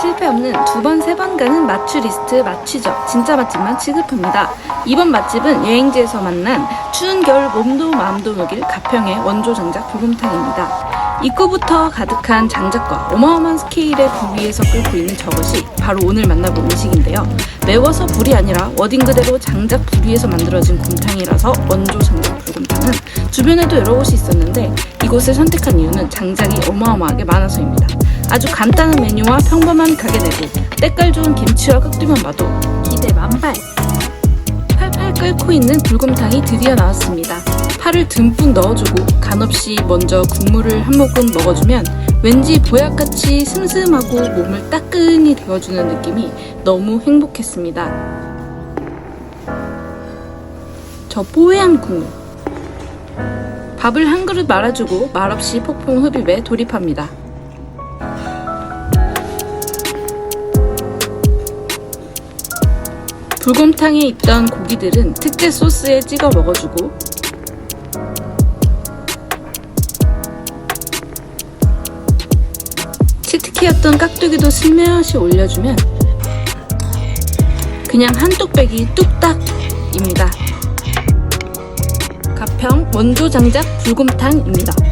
실패 없는 두 번, 세 번 가는 마취 리스트 마취죠. 진짜 맛집만 취급합니다. 이번 맛집은 여행지에서 만난 추운 겨울 몸도 마음도 녹일 가평의 원조 장작 불곰탕입니다. 입구부터 가득한 장작과 어마어마한 스케일의 불 위에서 끓고 있는 저것이 바로 오늘 만나볼 음식인데요. 매워서 불이 아니라 워딩 그대로 장작 불 위에서 만들어진 곰탕이라서 원조 장작 불곰탕은 주변에도 여러 곳이 있었는데 이곳을 선택한 이유는 장작이 어마어마하게 많아서입니다. 아주 간단한 메뉴와 평범한 가게 내고 때깔 좋은 김치와 깍두기만 봐도 기대 만발! 팔팔 끓고 있는 불곰탕이 드디어 나왔습니다. 파를 듬뿍 넣어주고 간없이 먼저 국물을 한 모금 먹어주면 왠지 보약같이 슴슴하고 몸을 따끈히 데워주는 느낌이 너무 행복했습니다. 저 뽀얀 국물. 밥을 한 그릇 말아주고 말없이 폭풍 흡입에 돌입합니다. 불곰탕에 있던 고기들은 특제 소스에 찍어 먹어주고 치트키였던 깍두기도 슬며시 올려주면 그냥 한 뚝배기 뚝딱입니다. 가평 원조 장작 불곰탕입니다.